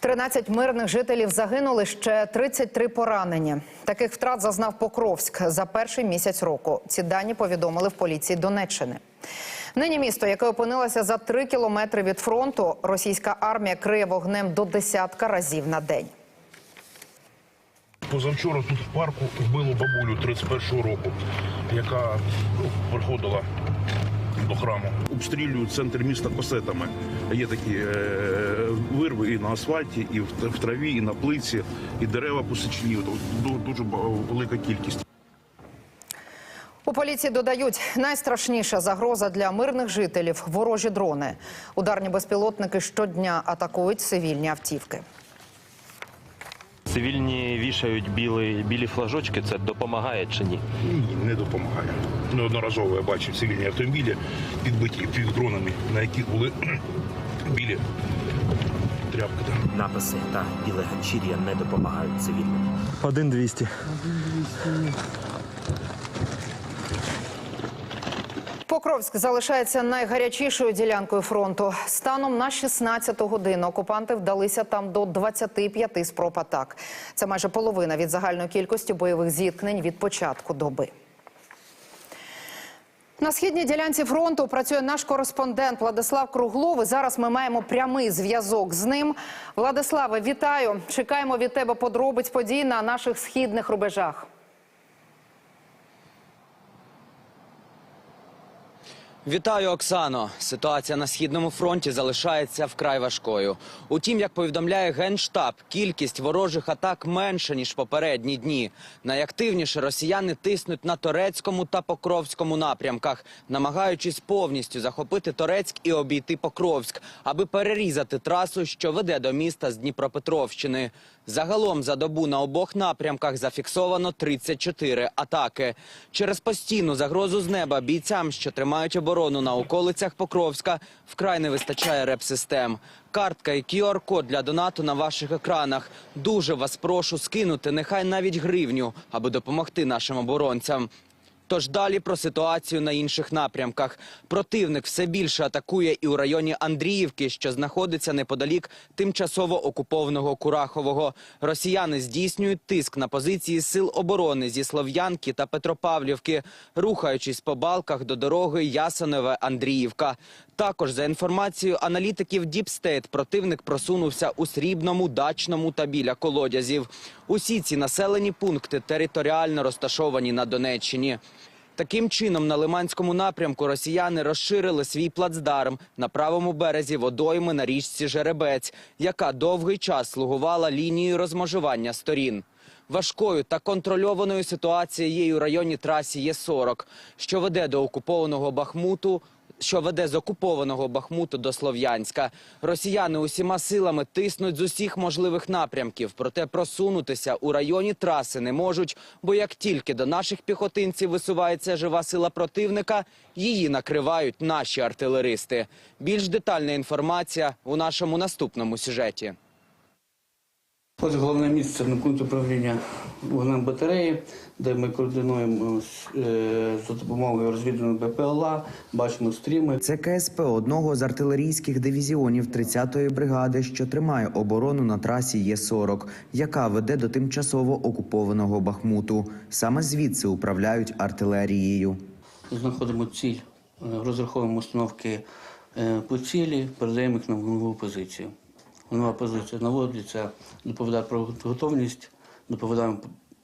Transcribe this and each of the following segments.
13 мирних жителів загинули, ще 33 поранені. Таких втрат зазнав Покровськ за перший місяць року. Ці дані повідомили в поліції Донеччини. Нині місто, яке опинилося за три кілометри від фронту, російська армія криє вогнем до десятка разів на день. Позавчора тут в парку вбило бабулю 31-го року, яка ну, приходила до храму. Обстрілюють центр міста косетами. Є такі е, вирви і на асфальті, і в, траві, і на плиці, і дерева посічені. Ду- Дуже велика кількість. У поліції додають, найстрашніша загроза для мирних жителів – ворожі дрони. Ударні безпілотники щодня атакують цивільні автівки. Цивільні вішають білі, білі флажочки. Це допомагає чи ні? Ні, не допомагає. Неодноразово я бачив цивільні автомобілі, підбиті півдронами, на яких були білі тряпки. там. Написи та біле ганчір'я не допомагають цивільним. Один 200. Покровськ залишається найгарячішою ділянкою фронту. Станом на 16 годину окупанти вдалися там до 25 спроб атак. Це майже половина від загальної кількості бойових зіткнень від початку доби. На східній ділянці фронту працює наш кореспондент Владислав Круглов. І зараз ми маємо прямий зв'язок з ним. Владиславе, вітаю! Чекаємо від тебе подробиць подій на наших східних рубежах. Вітаю, Оксано. Ситуація на східному фронті залишається вкрай важкою. Утім, як повідомляє генштаб, кількість ворожих атак менша ніж попередні дні. Найактивніше росіяни тиснуть на Торецькому та Покровському напрямках, намагаючись повністю захопити Торецьк і обійти Покровськ, аби перерізати трасу, що веде до міста з Дніпропетровщини. Загалом за добу на обох напрямках зафіксовано 34 атаки. Через постійну загрозу з неба бійцям, що тримають оборону на околицях Покровська, вкрай не вистачає реп-систем. Картка і QR-код для донату на ваших екранах. Дуже вас прошу скинути нехай навіть гривню, аби допомогти нашим оборонцям. Тож далі про ситуацію на інших напрямках. Противник все більше атакує і у районі Андріївки, що знаходиться неподалік тимчасово окупованого Курахового. Росіяни здійснюють тиск на позиції сил оборони зі Слов'янки та Петропавлівки, рухаючись по балках до дороги Ясеневе-Андріївка. Також за інформацією аналітиків Діпстейт, противник просунувся у Срібному, Дачному та біля колодязів. Усі ці населені пункти територіально розташовані на Донеччині. Таким чином, на Лиманському напрямку росіяни розширили свій плацдарм на правому березі водойми на річці Жеребець, яка довгий час слугувала лінією розмежування сторін. Важкою та контрольованою ситуацією є у районі трасі Є40, що веде до окупованого Бахмуту, що веде з окупованого Бахмуту до Слов'янська. Росіяни усіма силами тиснуть з усіх можливих напрямків, проте просунутися у районі траси не можуть, бо як тільки до наших піхотинців висувається жива сила противника, її накривають наші артилеристи. Більш детальна інформація у нашому наступному сюжеті. Ось головне місце на пункт управління вогнем батареї, де ми координуємо е, за допомогою розвідувального БПЛА, бачимо стріми. Це КСП одного з артилерійських дивізіонів 30-ї бригади, що тримає оборону на трасі Є40, яка веде до тимчасово окупованого Бахмуту. Саме звідси управляють артилерією. Знаходимо ціль, розраховуємо установки е, по цілі, передаємо їх на вогневу позицію. Вогнева позиція наводиться, доповідає про готовність, доповідаємо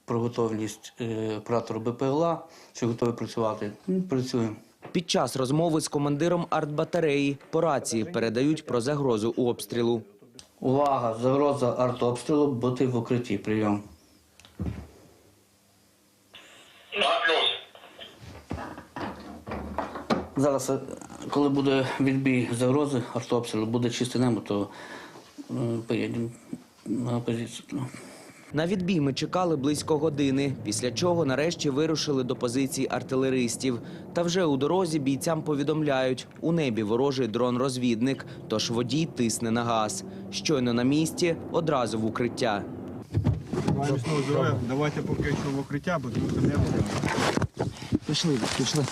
про готовність е, оператору БПЛА, що готові працювати. Ну, Працюємо. Під час розмови з командиром артбатареї по рації передають про загрозу обстрілу. Увага! Загроза артобстрілу, бути в укритті. Прийом. Зараз, е, коли буде відбій загрози артобстрілу, буде чисте небо, то поїдемо на позицію. На відбій ми чекали близько години, після чого нарешті вирушили до позицій артилеристів. Та вже у дорозі бійцям повідомляють, у небі ворожий дрон-розвідник, тож водій тисне на газ. Щойно на місці, одразу в укриття. Давайте поки що в укриття, бо що не буде. Пішли, пішли.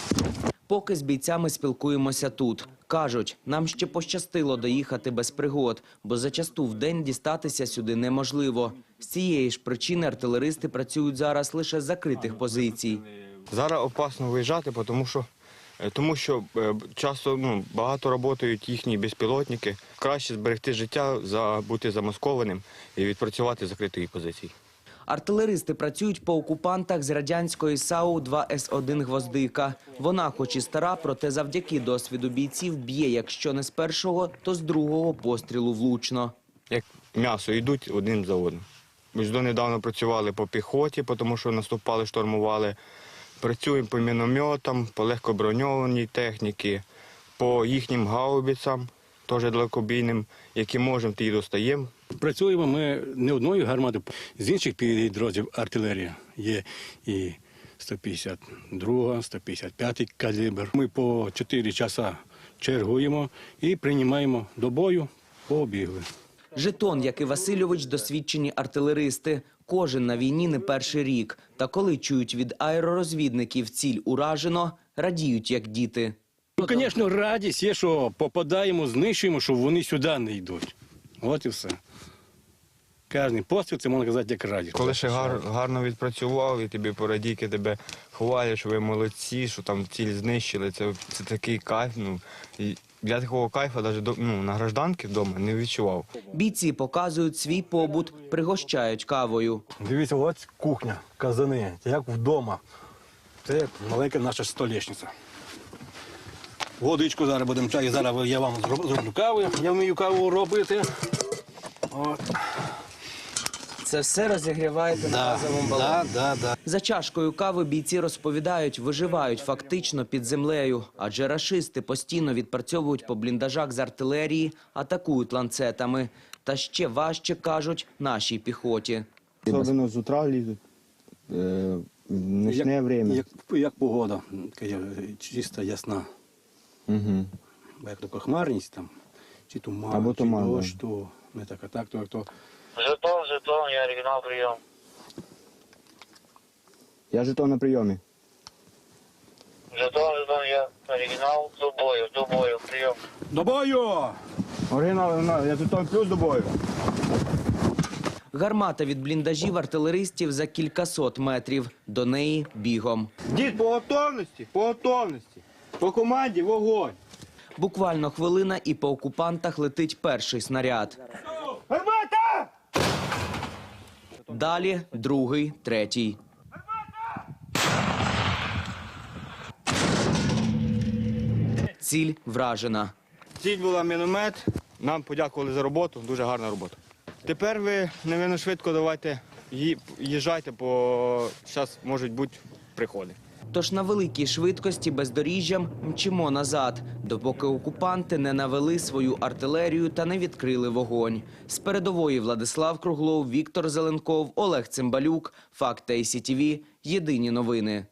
Поки з бійцями спілкуємося тут. Кажуть, нам ще пощастило доїхати без пригод, бо зачасту в день дістатися сюди неможливо. З цієї ж причини артилеристи працюють зараз лише з закритих позицій. Зараз опасно виїжджати, тому що, е, тому що е, часто ну, багато працюють їхні безпілотники. Краще зберегти життя, за, бути замаскованим і відпрацювати закритої позиції. Артилеристи працюють по окупантах з радянської САУ 2С1 «Гвоздика». Вона, хоч і стара, проте завдяки досвіду бійців б'є, якщо не з першого, то з другого пострілу влучно. Як м'ясо йдуть один за одним. Ми ж донедавна працювали по піхоті, тому що наступали, штурмували. Працюємо по мінометам, по легкоброньованій техніці, по їхнім гаубицям, теж далекобійним, які можемо, ті й достаємо. Працюємо ми не одною гарматою. З інших підрозділів артилерії є і 152, 155 калібр. Ми по 4 часа чергуємо і приймаємо до бою побігли. Жетон, як і Васильович, досвідчені артилеристи. Кожен на війні не перший рік. Та коли чують від аеророзвідників ціль уражено, радіють, як діти. Ну, звісно, радість є, що попадаємо, знищуємо, що вони сюди не йдуть. От і все. Кожний постріл, це можна казати, як радість. Коли ще гар, гарно відпрацював, і тобі порадійки тебе хвалять, що ви молодці, що там ціль знищили. Це, це такий кайф. Ну, і я такого кайфу навіть ну, на гражданки вдома не відчував. Бійці показують свій побут, пригощають кавою. Дивіться, ось кухня, казани, це як вдома. Це маленька наша столішниця. Водичку зараз будемо чай. Зараз я вам зроблю каву. Я вмію каву робити. От. Це все розігріваєте на газовому балоні. да, да, да. За чашкою кави бійці розповідають, виживають фактично під землею, адже рашисти постійно відпрацьовують по бліндажах з артилерії, атакують ланцетами. Та ще важче кажуть нашій піхоті. Особливо з утра лізуть. Е, нічне як, время. Як, як погода, чиста, ясна. Угу. Як така хмарність там, чи туман, Або чи туман, дощ, то не так, а так, то як то. Жетон, жетон, я оригінал прийом. Я жетон на прийомі. Жетон, жетон, я оригінал до бою, до бою, прийом. До бою! Оригінал, я жетон плюс до бою. Гармата від бліндажів артилеристів за кількасот метрів. До неї бігом. Дід, по готовності, по готовності. По команді вогонь. Буквально хвилина і по окупантах летить перший снаряд. Гармата! Далі другий, третій. Ціль вражена. Ціль була міномет. Нам подякували за роботу. Дуже гарна робота. Тепер ви невинно швидко давайте їжджайте, бо зараз можуть бути приходи. Тож на великій швидкості бездоріжжям мчимо назад, допоки окупанти не навели свою артилерію та не відкрили вогонь. З передової Владислав Круглов, Віктор Зеленков, Олег Цимбалюк. Факт ТСІТВ. Єдині новини.